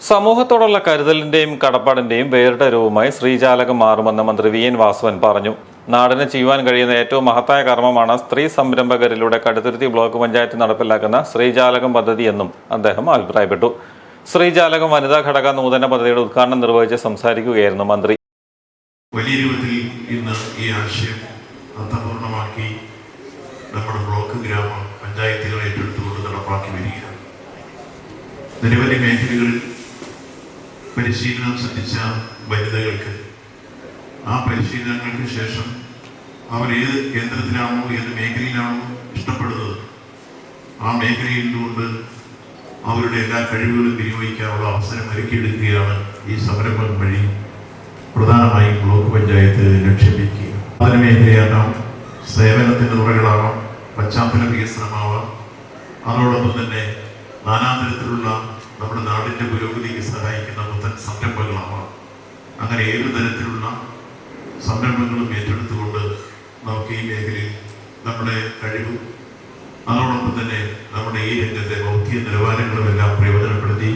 സമൂഹത്തോടുള്ള കരുതലിന്റെയും കടപ്പാടിന്റെയും വേറിട്ട രൂപമായി ശ്രീജാലകം മാറുമെന്ന് മന്ത്രി വി. എൻ. വാസവൻ പറഞ്ഞു. നാടിന് ചെയ്യുവാൻ കഴിയുന്ന ഏറ്റവും മഹത്തായ കർമ്മമാണ് സ്ത്രീ സംരംഭകരിലൂടെ കടുത്തുരുത്തി ബ്ലോക്ക് പഞ്ചായത്ത് നടപ്പിലാക്കുന്ന ശ്രീജാലകം പദ്ധതി എന്നും അദ്ദേഹം അഭിപ്രായപ്പെട്ടു. ശ്രീജാലകം വനിതാ ഘടക നൂതന പദ്ധതിയുടെ ഉദ്ഘാടനം നിർവഹിച്ച് സംസാരിക്കുകയായിരുന്നു മന്ത്രി. വലിയ ഈ ആശയം നമ്മുടെ ബ്ലോക്ക് ഗ്രാമ നിരവധി മേഖലകളിൽ പരിശീലനം ശ്രദ്ധിച്ച വനിതകൾക്ക്. ആ പരിശീലനങ്ങൾക്ക് ശേഷം അവർ ഏത് കേന്ദ്രത്തിലാണോ ഏത് മേഖലയിലാണോ ഇഷ്ടപ്പെടുന്നത് ആ മേഖലയിൽ നിന്നുകൊണ്ട് അവരുടെ എല്ലാ കഴിവുകളും വിനിയോഗിക്കാനുള്ള അവസരം ഒരുക്കിയെടുക്കുകയാണ് ഈ സംരംഭം വഴി പ്രധാനമായും ബ്ലോക്ക് പഞ്ചായത്ത് ലക്ഷ്യം വയ്ക്കുക അതിന് മേഖലയാകാം സേവനത്തിന്റെ തുറകളാവാം പശ്ചാത്തല വികസനമാവാം. അതോടൊപ്പം തന്നെ നാനാതരത്തിലുള്ള നമ്മുടെ നാടിന്റെ പുരോഗതിക്ക് സഹായിക്കുന്ന പുത്തൻ സംരംഭങ്ങളാവാം അങ്ങനെ ഏത് തരത്തിലുള്ള സംരംഭങ്ങളും ഏറ്റെടുത്തുകൊണ്ട് നമുക്ക് ഈ മേഖലയിൽ നമ്മുടെ കഴിവും അതോടൊപ്പം തന്നെ നമ്മുടെ ഈ രംഗത്തെ ബൗദ്ധിക നിലവാരങ്ങളും എല്ലാം പ്രയോജനപ്പെടുത്തി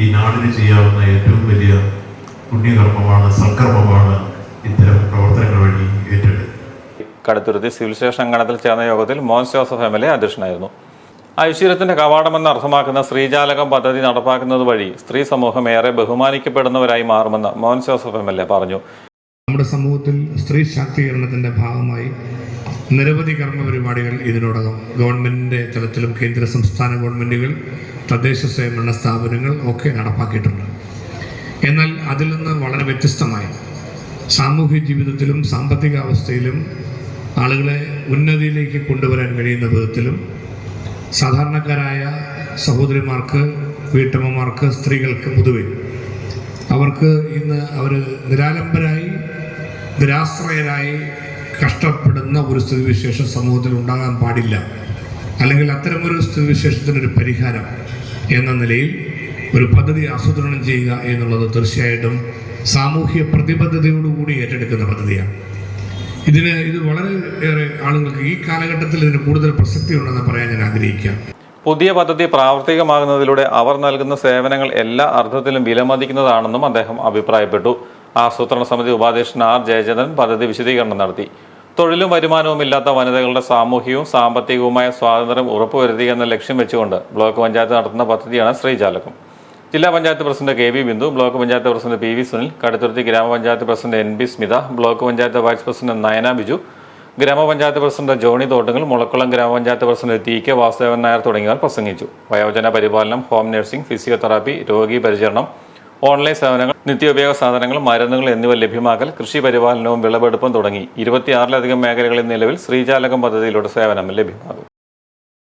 ഈ നാടിന് ചെയ്യാവുന്ന ഏറ്റവും വലിയ പുണ്യകർമ്മമാണ് സൽക്കർമ്മമാണ് ഇത്തരം പ്രവർത്തനങ്ങൾ വഴി ഏറ്റെടുക്കുന്നത്. കടുത്തുരുത്തി സിവിൽ സ്റ്റേഷൻ ഗണത്തിൽ ചേർന്ന യോഗത്തിൽ Mons Joseph M L A അധ്യക്ഷനായിരുന്നു. ഐശ്വര്യത്തിന്റെ കവാടമെന്ന് അർത്ഥമാക്കുന്ന ശ്രീജാലകം പദ്ധതി നടപ്പാക്കുന്നത് വഴി സ്ത്രീ സമൂഹം ഏറെ ബഹുമാനിക്കപ്പെടുന്നവരായി മാറുമെന്ന് Mohan Joseph M L A പറഞ്ഞു. നമ്മുടെ സമൂഹത്തിൽ സ്ത്രീ ശാക്തീകരണത്തിന്റെ ഭാഗമായി നിരവധി കർമ്മ പരിപാടികൾ ഇതിനോടകം ഗവൺമെന്റിന്റെ തലത്തിലും കേന്ദ്ര സംസ്ഥാന ഗവൺമെന്റുകൾ തദ്ദേശ സ്വയംഭരണ സ്ഥാപനങ്ങൾ ഒക്കെ നടപ്പാക്കിയിട്ടുണ്ട്. എന്നാൽ അതിൽ നിന്ന് വളരെ വ്യത്യസ്തമായി സാമൂഹ്യ ജീവിതത്തിലും സാമ്പത്തിക അവസ്ഥയിലും ആളുകളെ ഉന്നതിയിലേക്ക് കൊണ്ടുവരാൻ കഴിയുന്ന വിധത്തിലും സാധാരണക്കാരായ സഹോദരിമാർക്ക് വീട്ടമ്മമാർക്ക് സ്ത്രീകൾക്ക് പൊതുവെ. അവർക്ക് ഇന്ന് അവർ നിരാലംബരായി നിരാശ്രയരായി കഷ്ടപ്പെടുന്ന ഒരു സ്ഥിതിവിശേഷം സമൂഹത്തിൽ ഉണ്ടാകാൻ പാടില്ല. അല്ലെങ്കിൽ അത്തരമൊരു സ്ഥിതിവിശേഷത്തിനൊരു പരിഹാരം എന്ന നിലയിൽ ഒരു പദ്ധതി ആസൂത്രണം ചെയ്യുക എന്നുള്ളത് തീർച്ചയായിട്ടും സാമൂഹ്യ പ്രതിബദ്ധതയോടുകൂടി ഏറ്റെടുക്കുന്ന പദ്ധതിയാണ്. ഇതിന് ഇത് വളരെ ഏറെ ആളുകൾക്ക് ഈ കാലഘട്ടത്തിൽ ഇതിന് കൂടുതൽ പ്രസക്തി ഉണ്ടെന്ന് പറയാൻ ഞാൻ ആഗ്രഹിക്കാം. പുതിയ പദ്ധതി പ്രാവർത്തികമാകുന്നതിലൂടെ അവർ നൽകുന്ന സേവനങ്ങൾ എല്ലാ അർത്ഥത്തിലും വിലമതിക്കുന്നതാണെന്നും അദ്ദേഹം അഭിപ്രായപ്പെട്ടു. ആസൂത്രണ സമിതി ഉപാധ്യക്ഷൻ ആർ ജയചന്ദ്രൻ പദ്ധതി വിശദീകരണം നടത്തി. തൊഴിലും വരുമാനവും ഇല്ലാത്ത വനിതകളുടെ സാമൂഹികവും സാമ്പത്തികവുമായ സ്വാതന്ത്ര്യം ഉറപ്പുവരുത്തുക എന്ന ലക്ഷ്യം വെച്ചുകൊണ്ട് ബ്ലോക്ക് പഞ്ചായത്ത് നടത്തുന്ന പദ്ധതിയാണ് ശ്രീജാലകം. ജില്ലാ panchayat president K V Bindu block panchayat president P V Sunil Kaduthuruthy ഗ്രാമപഞ്ചായത്ത് president N B Smitha block panchayat vice president Nayana Biju ഗ്രാമപഞ്ചായത്ത് പ്രസിഡന്റ് ജോണി തോട്ടങ്ങൾ മുളക്കുളം ഗ്രാമപഞ്ചായത്ത് president T K Vasudevan Nair തുടങ്ങിയവർ പ്രസംഗിച്ചു. വയോജന പരിപാലനം ഹോം നഴ്സിംഗ് ഫിസിയോതെറാപ്പി രോഗി പരിചരണം ഓൺലൈൻ സേവനങ്ങൾ നിത്യോപയോഗ സാധനങ്ങൾ മരുന്നുകൾ എന്നിവ ലഭ്യമാക്കൽ കൃഷി പരിപാലനവും വിളവെടുപ്പും തുടങ്ങി. ഇരുപത്തിയാറിലധികം മേഖലകളിൽ നിലവിൽ ശ്രീജാലകം പദ്ധതിയിലൂടെ സേവനം ലഭ്യമാകും.